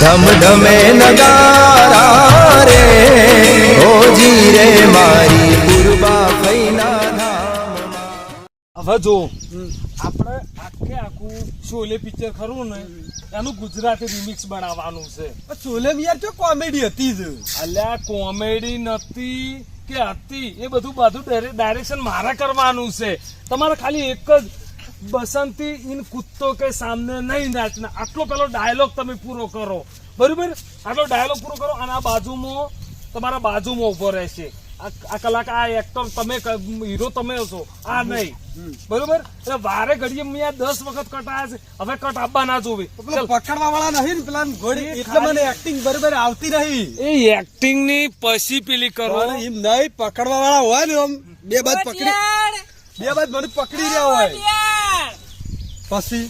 ધમ ધમે નગારા રે ઓજી રે મારી પૂર્વા ફૈના હવે જો આપણે આખે આખું શોલે પિક્ચર ખરું ને એનું ગુજરાતી રિમિક્સ બનાવવાનું છે. ચોલે યાર તો કોમેડી હતી જ. અલ્યા કોમેડી નથી કે હતી એ બધું બધું ડાયરેક્શન મારે કરવાનું છે. તમારે ખાલી એક જ બસંતી ઇન કુત્તો કે સામને નહીં નાચના આટલો પેલો ડાયલોગ તમે પૂરો કરો. બરોબર? આટલો ડાયલોગ પૂરો કરો અને આ બાજુમાં તમારા બાજુમાં ઊભો રહેશે. આ આ કલાકાર આ એક્ટર તમે હીરો તમે હશો. આ નહીં. બરોબર? એટલે વારે ઘડીએ મેં આ દસ વખત કટ આયા છે. હવે કટ આપવા ના જોવી. પકડવા વાળા નહીં ને પેલા ઘોડી. એટલે મને એક્ટિંગ બરોબર આવતી નહીં. એ એક્ટિંગની પછી પેલી કરો. એમ નહીં પકડવા વાળા હોય ને આમ બે બાદ પકડી બે બાદ મને પકડી રહ્યા હોય. પછી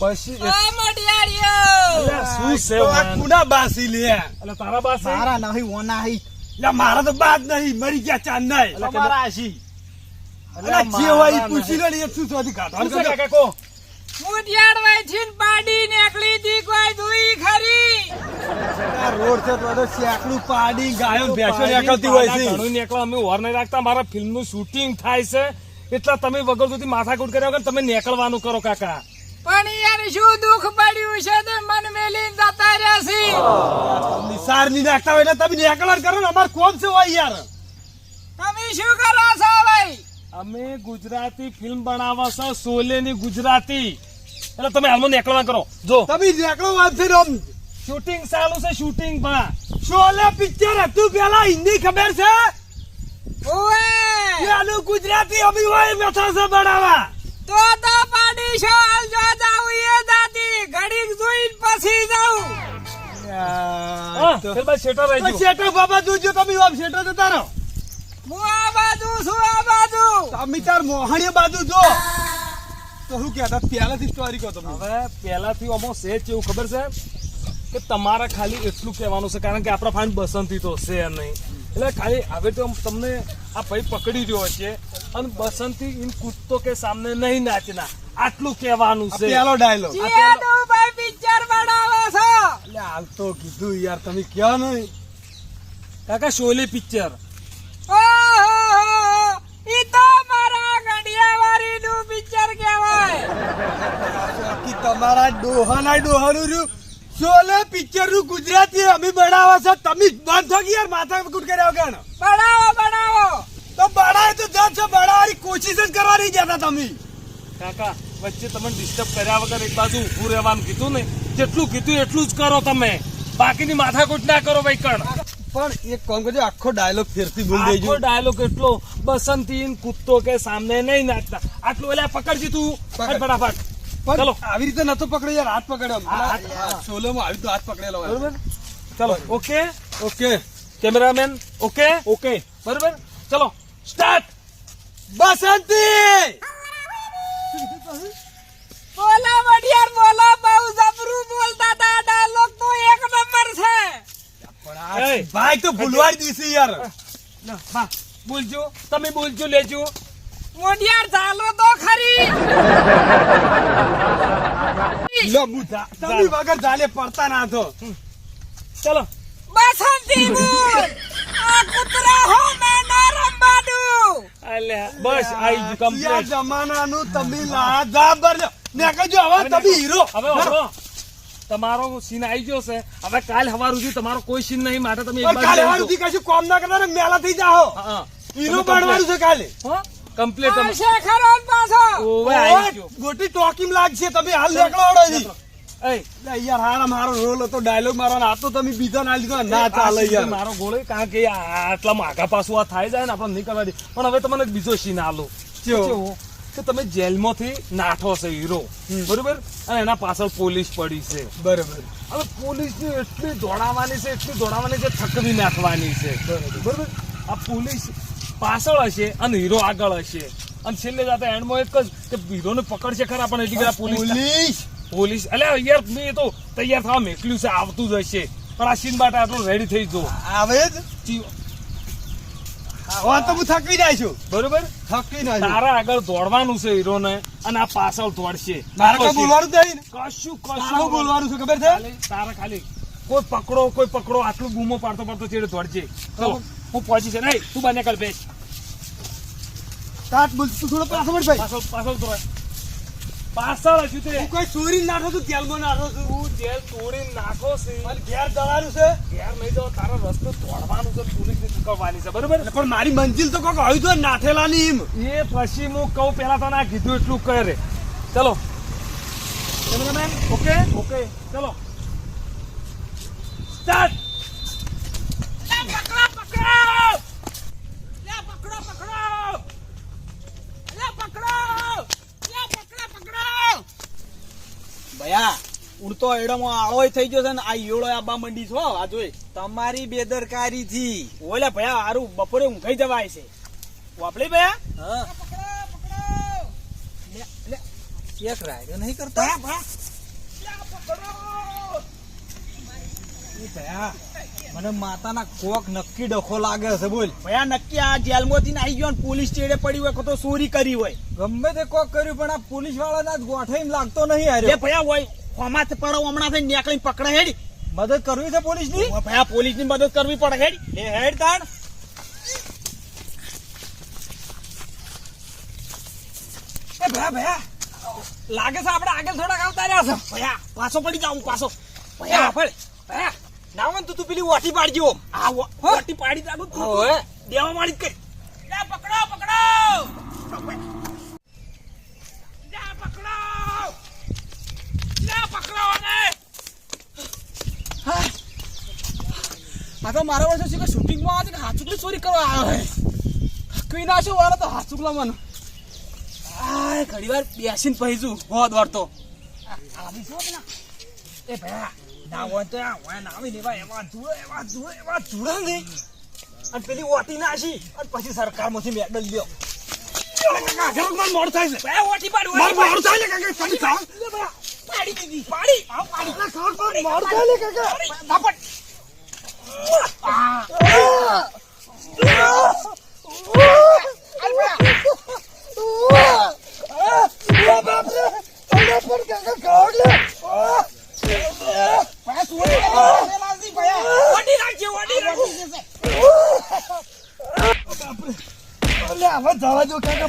પછી શું છે તો આ વાન? કુના બાસી લે. એટલે તારા પાસે મારા નહીં ઓના હી લે મારા તો બાદ નહીં મરી ગયા ચાંદ નહીં. તમારા આશી? અલ્યા, જે હોય પૂછી લે ને શું શોધી કાઢવાનું શું છે કરજો. કાકા કહો? મોટિયાર વૈઠીન પાડી નીકળી તી કોઈ દુઈ ખરી. રોડ છે તો પાડી ગાયો ભેંસો નીકળતી હોય છે. ઘણું નીકળે અમે ઓર નહીં રાખતા. મારા ફિલ્મનું શૂટિંગ થાય છે. એટલા તમે વગર સુધી માથાકૂટ કર્યા વગર તમે નીકળવાનું કરો કાકા. પણ યાર શું દુઃખ પડ્યું છે તે મન મેલી જતા રહ્યા છે. નિસારની નાખતા હોય ને તમે નીકળવાનું કરો ને. અમાર કોણ છે હોય યાર? તમે શું કરો છો ભાઈ? અમે ગુજરાતી ફિલ્મ બનાવવા છો સોલે ની ગુજરાતી. એટલે તમે હાલમાં નીકળવા કરો. જો. તમે નીકળો વાત છે ને શૂટિંગ ચાલુ છે શૂટિંગમાં શોલે પિક્ચર હતું પેલા હિન્દી ખબર છે? ઓએ એનું ગુજરાતી અભિવાય બેઠા છે બનાવવા. તો તો પાડી છો હાલ જો જાવ એ દાદી ઘડીક જોઈને પછી ગયું. શેઠો બાબા જોજો તમે આમ શેઠો જતા રહો. હું આ બાજુ છું આ બાજુ. તમે તાર મોહણીય બાજુ જો. તો શું કહેતા પહેલાથી સ્ટોરી કહો તમે. હવે પહેલાથી અમો છે એવું ખબર છે? કે તમારે ખાલી એટલું કહેવાનું છે કારણ કે આપણા ફાઇન બસંતી તો છે નહીં. એટલે ખાલી હવે તો તમને આ ભાઈ પકડી રહ્યો છે અને બસંતી ઇન કૂદતો કે સામને નહીં નાચના. આટલું કહેવાનું છે. પેલો ડાયલોગ ભાઈ પિક્ચર બનાવો છો. એટલે હાલ તો કીધું યાર તમે ક્યાં નહીં? કાકા શોલે પિક્ચર ઈ તો મારા ગઢિયાવાડી નું પિક્ચર કહેવાય તમારા ડોહાના ડોહાનું રહ્યું. શોલે પિક્ચરનું ગુજરાતી અમે બનાવો છો. તમે જ બંધ કે યાર માથા કુટ કર્યા વગર? બનાવો બનાવો. તો બનાવે તો જજ છે બનાવવાની કોશિશ જ કરવા નહીં જતા તમે. કાકા વચ્ચે તમને ડિસ્ટર્બ કર્યા વગર એક બાજુ ઊભું રહેવાનું કીધું ને? જેટલું કીધું એટલું જ કરો તમે. બાકીની માથાકૂટ ના કરો ભાઈ કણ પણ એક કોમ કરજો આખો ડાયલોગ ફેરથી ભૂલ દેજો આખો ડાયલોગ એટલો બસંતી ઇન કૂદતો કે સામને નહીં નાચતા આટલું એટલે પકડજી તું. પકડ. ફટાફટ. ચલો. આવી રીતે નતો પકડ્યો યાર હાથ પકડ્યો. હા, હા. આવી તો હાથ પકડેલો બરોબર? ચલો okay? Okay. Cameraman okay? Okay. બરોબર? ચલો સ્ટાર્ટ! બસંતી! બોલા વડિયાર બોલા બહુ જબરું બોલતા હતા ડાયલોગ તો એક નંબર છે. ભાઈ તો ભૂલવાડી દીધી યાર. ના, હા, બોલજો. તમે બોલજો લેજો. મોઢિયાર ચાલો તો ખરી. લો બુધા તમે વગર જાલે પડતા ના તો. ચલો. બસંતી બોલ આ કૂતરા હો મે ના રંબાડું. અલ્યા બસ આઈ ગયું કમ્પ્લીટ જમાનાનું તમે લા. જાબર ને કહેજો હવે તમે હીરો. હવે હવે તમારો સીન આવી ગયો છે. હવે કાલ હવાર સુધી તમારો કોઈ સીન નહીં માટે તમે કાલે બાજુ વાળું કશું કોમ ના કરતા મેલા થઈ જાઓ. હા હીરો બનવાનું છે કાલે. કમ્પ્લીટ ગોટી ટોકીમ લાગશે તમે હાલ નીકળો અડોથી. એય, લે યાર હારા મારો રોલ હતો ડાયલોગ મારવાનો. આ તો તમે બીજા ના લીધો ના ચાલે યાર. મારો ગોળે કારણ કે આટલા માગા પાછું આ થાય જાય ને આપણે દે. પણ હવે તમને બીજો સીન આલો? કે તમે જેલમાંથી નાઠો છે હીરો. બરોબર? અને એના પાછળ પોલીસ પડી છે. બરોબર. હવે પોલીસની એટલી દોડાવાની છે એટલી દોડાવાની છે થકવી નાખવાની છે. બરોબર? આ પોલીસ પાછળ હશે અને હીરો આગળ હશે. અને છેલ્લે જાતે એન્ડમાં એક જ કે હીરોને પકડશે ખરા પણ એટલી બધા પોલીસ પોલીસ! એટલે યાર મેં તો તૈયાર થવા મેકલ્યું છે આવતું જ હશે. પણ આ સીન માટે આટલું રેડી થઈ જો આવે જ? તો હું થકી જાય છું. બરોબર? થકી ના તારા આગળ દોડવાનું છે હીરોને અને આ પાછળ દોડશે. મારે કઈ બોલવાનું જ કશું કશું? બોલવાનું છે ખબર છે? ખાલી- ખાલી કોઈ પકડો કોઈ પકડો આટલું બૂમો પાડતો પાડતો ચેડે દોડજે. હું પહોંચી છે. નહીં તું બને કર બેસ. કાટ બોલ તું થોડો પાછો વળ ભાઈ. પાછળ પાછો તો પાછળ હજુ તે. હું કોઈ ચોરી નાખો તું જેલમાં નાખો છું. તું જેલ તોડી નાખો છે. મારે ઘેર જવાનું છે? ઘેર નહીં જવા તારો રસ્તો તોડવાનું છે પોલીસ ને ચૂકવવાની છે. બરોબર? પણ મારી મંજિલ તો કોક આવી તો નાઠેલાની એમ. એ પછી હું કહું પેલા તને આ કીધું એટલું કરે. ચલો. કેમેરામેન? ઓકે? ઓકે. ચલો. સ્ટાર્ટ પકડો પકડો લે પકડો પકડો લે પકડો લે પકડો પકડો ભયા ઉડતો એડમો આળોય થઈ ગયો છે ને આ યોળો આબા મંડી છો આ જોઈ. તમારી બેદરકારી થી ઓલે ભયા હારું બપોરે ઊંઘાઈ જવાય છે. વાપલી ભયા? હા. એક રાયડો નહીં કરતા? ઈ ભયા. મને માતાના કોક નક્કી ડખો લાગે છે બોલ. ભયા નક્કી આ જેલમાંથી આવી ગયો પોલીસ ચેડે પડી હોય તો ચોરી કરી હોય. ગમે તે કોક કર્યું પણ આ પોલીસ વાળાના ગોઠાઈ લાગતો નહીં અરે ભયા હોય ખોમાં પડો હમણાં થઈ નીકળી પકડે હેડી. મદદ કરવી છે પોલીસની ભયા પોલીસની મદદ કરવી પડે હેડ. એ હેડ તાણ. એ ભયા ભયા. લાગે છે આપણે આગળ થોડાક આવતા રહ્યા છે. ભયા પાછો પડી જાઉં પાછો. ભયા. ભલે. ભયા. ના હોય ને તો તું પેલી વાટી પાડજો. આ વાટી પાડી દાડું તું. દેવા મારી કઈ. જા પકડો પકડો. જા પકડો. જા પકડો ને આ તો મારા વર્ષે શૂટિંગમાં છે કે હાચુકલી ચોરી કરવા આવ્યો હે. કઈ ના શું વાળો તો હાથુકલા મન. આ ઘડીવાર બેસીને પહીશું હો દોડતો આવી છો પેલા એ ભયા. ના હોય તો એવા એવા ધૂળે એવા ધૂળે એવા નહીં અને પેલી ઓટી નાશી અને પછી સરકારમાંથી મેડલ લ્યો. મોડ થાય છે. ઓટી પાડ મોડ થાય ને કાકા પાડી દીધી. પાડી. આવ પાડી. મોડ થાય કાકા ઝાપટ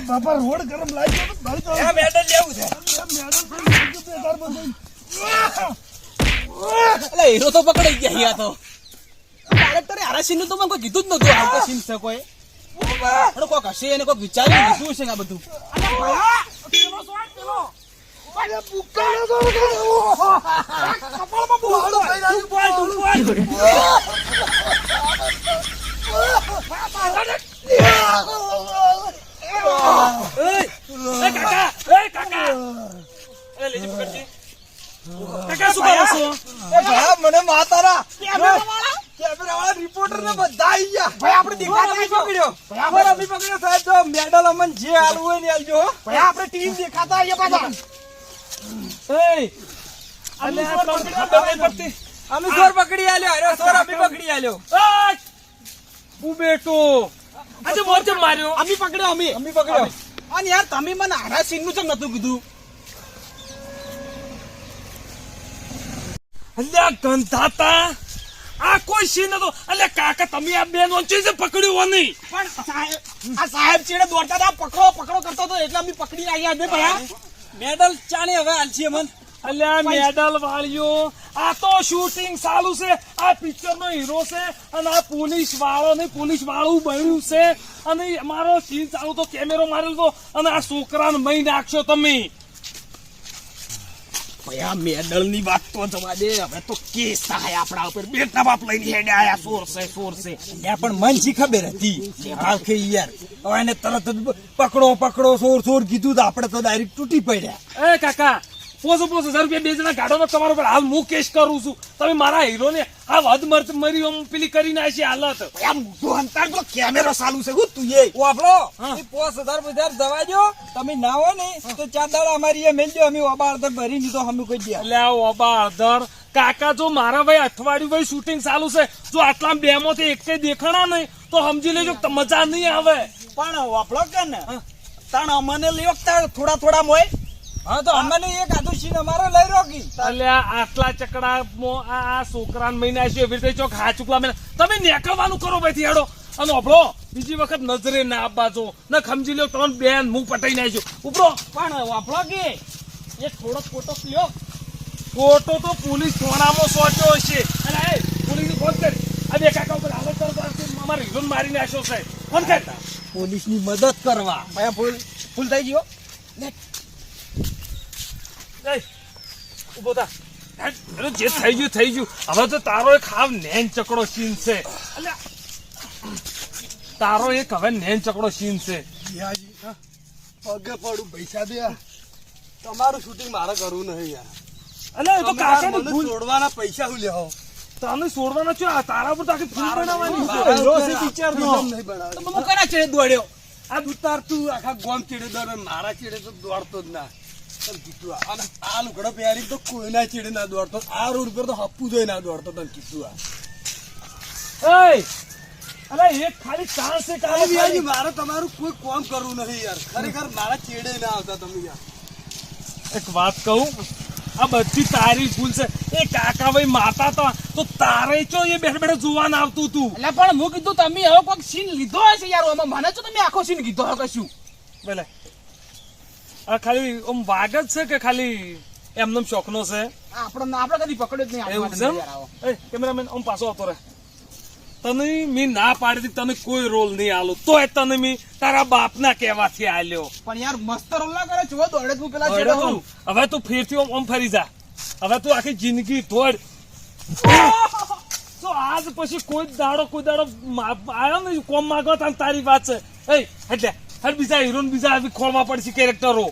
બાપા રોડ ગરમ લાગી ગયો તો બહાર જવા આ મેડલ લેવું છે એટલે હીરો તો પકડાઈ ગયા હિયા તો ડાયરેક્ટરે હારા નું તો મને કોઈ કીધું જ નતું આવતો સીન છે કોઈ કોક હશે એને કોક વિચાર્યું શું છે? આ બધું. મને માતારા? કેમેરાવાળા રિપોર્ટર ને બધા આવી ગયા. ભાઈ આપણે દેખાતા. પકડ્યો. અમી પકડ્યો સાહેબ. મેડલ અમને જે આલવું હોય ને આલજો. ભાઈ આપણે ટીમ દેખાતા આવીએ પાછા એ અલે આ ત્રણ ખબર નહીં પડતી અમી સોર પકડી આલ્યો અરે સોર અમી પકડી. આલ્યો. એ બેટો. આજે મોર માર્યો. અમી પકડ્યો અમી. અમી પકડ્યો. અને યાર તમે મને હારા સીનનું ચમ નતું કીધું? અલ્યા ગંધાતા. આ કોઈ સિંહ નતો. અલ્યા કાકા તમે આ બેન વચ્ચે છે પકડ્યું નહીં. પણ સાહેબ આ સાહેબ ચીડે દોડતા હતા પકડો પકડો કરતો હતો એટલે અમે પકડી આવ્યા ભયા મેડલ ચાને હવે આલશે મન. અલ્યા મેડલ વાળીઓ આ તો શૂટિંગ ચાલુ છે. આ પિક્ચર નો હીરો છે અને આ પોલીસ વાળો ને પોલીસ વાળું બન્યું છે. અને મારો સીન ચાલુ તો કેમેરો મારેલો તો અને આ છોકરાને મહી નાખશો તમે. ભયા વાત તો જવા હવે તો કેસ થાય આપણા ઉપર. બેટા બાપ લઈને હેડે આયા સોર છે સોર છે યા પણ મન ખબર હતી. કે યાર, હવે એને તરત જ પકડો પકડો, સોર સોર કીધું તો આપણે તો ડાયરેક્ટ તૂટી પડ્યા. એ કાકા, પોસો પોસો, હજાર રૂપિયા બે તમારો પર હાલ હું કેસ કરું છું. તમે મારા હીરો ને આ વધ મર્ત મરી ઓમ પેલી કરી નાખી હાલત. એમ અંતાર તો કેમેરો ચાલુ છે. હું તું એ. વાપરો એ પોસ હજાર બજાર દવા દો તમે ના હો ને તો ચાર દાડા અમારી એ મેલજો અમે ઓબા અડધર ભરી દીધો અમે કોઈ દે એટલે આ ઓબા અડધર કાકા જો મારા ભાઈ અઠવાડિયું ભાઈ શૂટિંગ ચાલુ છે જો આટલા બે માંથી એક દેખાણા નહીં તો સમજી લેજો મજા નહીં આવે. પણ વાપરો કે ને તાણ અમને લેવો તાણ થોડા થોડા મોય હા તો અમને એક આધું સીન અમારે લઈ રોકી. એટલે આટલા ચકડા આ આ છોકરાને મહિના છે એવી રીતે ચોક હા ચૂકલા મહિના. તમે નીકળવાનું કરો ભાઈ હેડો. અને ઓભળો બીજી વખત નજરે ના આપવા જો ને ખમજી લ્યો ત્રણ બેન હું પટાઈ નાખ્યો ઉપરો. પણ વાપરો કે? એક થોડો ફોટો લ્યો. ફોટો તો પોલીસ થોડામાં સોચ્યો હશે. અને એ પોલીસ ફોન કરી. આ બે કાકા ઉપર હાલત કરવા અમારે હીરોને મારી નાખ્યો સાહેબ. ફોન કરતા પોલીસની મદદ કરવા. ભાઈ ફૂલ ફૂલ થઈ ગયો? એ ઊભો થા. અરે જે થઈ ગયું થઈ ગયું. હવે તો તારો એક હાવ નેન ચકડો સીન છે. તારો એક હવે નેન ચકડો સીન છે. પગે પડું પૈસા દે. તમારું શૂટિંગ મારે કરવું નહીં યાર. અલે તો કાકા ને છોડવાના પૈસા હું લેવો? તને છોડવાના છો આ તારા પર તાકે ફૂલ બનાવવાની છે. પિક્ચરનો. નહીં બનાવવાનો. તો મુ કરા ચેડે દોડ્યો? આ દુતાર તું આખા ગોમ ચેડે દોડે મારા ચેડે તો દોડતો જ ના. કીધું અને આ લુગડો પહેરી તો કોઈના ચેડે ના દોડતો. આ રોડ પર તો હપ્પુ જોઈ ના દોડતો તને કીધું આ. એય, એક ખાલી ચાન્સ છે કાલે અરે મારે તમારું કોઈ કામ કરવું નહીં યાર. ખરેખર મારા ચેડે ના આવતા તમે યાર. એક વાત કહું આ બધી તારી ભૂલ છે. એ કાકા ભાઈ માતા તો તો તારે ચો એ બેઠ બેઠ જોવા આવતું તું? એટલે પણ હું કીધું તમે હવે કોઈક સીન લીધો હશે યાર? મને છો તમે આખો સીન કીધો હશે કશું? બોલે આ ખાલી આમ વાઘ જ છે કે ખાલી એમનો શોખનો છે? આપણે આપણે કદી પકડ્યો જ નહીં એવું કેમેરામેન આમ પાછો આવતો રહે. તને મી ના પાડી તને કોઈ રોલ નહીં આલો. તોય તને મી તારા બાપના કહેવાથી આલ્યો. પણ યાર મસ્ત રોલ ના કરે છો દોડે તું પેલા છેડે તું- હવે તું ફેરથી આમ ફરી જા. હવે તું આખી જિંદગી દોડ. તો આજ પછી કોઈ દાડો કોઈ દાડો આવ્યો આયો ને કોમ માંગવા તારી વાત છે. એ એટલે હર બીજા હિરોન બીજા આવી ખોળવા પડશે કેરેક્ટરો